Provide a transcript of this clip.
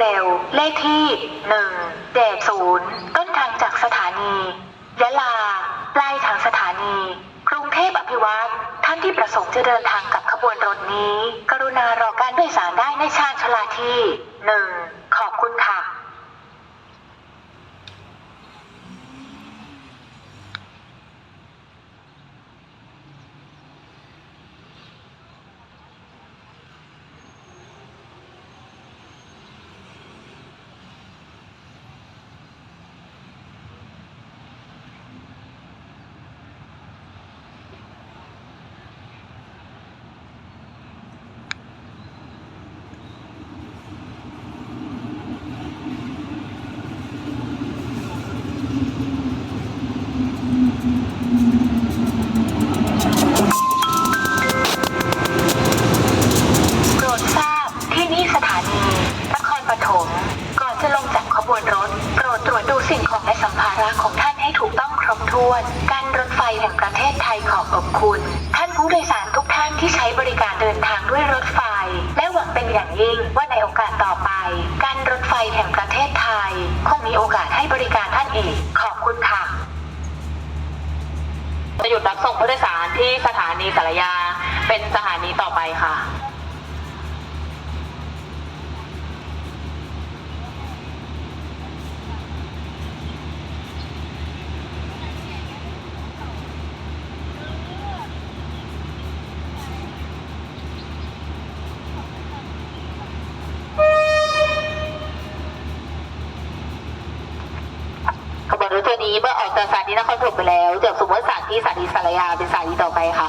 เร็ว เลขที่1เด0ต้นทางจากสถานียะลาปลายทางสถานี กรุงเทพอภิวัตท่านที่ประสงค์จะเดินทางกับขบวนรถนี้ กรุณารอการโดยสารได้ในชานชาลาที่หนึ่ง สัมภาระของท่านให้ถูกต้องครบถ้วน การรถไฟแห่งประเทศไทยขอขอบคุณ ท่านผู้โดยสารทุกท่านที่ใช้บริการเดินทางด้วยรถไฟ และหวังเป็นอย่างยิ่งว่าในโอกาสต่อไป การรถไฟแห่งประเทศไทย คงมีโอกาสให้บริการท่านอีก ขอบคุณค่ะจะหยุดรับส่งผู้โดยสารที่สถานีสารยา เป็นสถานีต่อไปค่ะ รถตัวนี้เมื่อออกจากสถานีนครปฐมไปแล้วจะสมมติสถานที่สถานีสารยาเป็นสถานีต่อไปค่ะ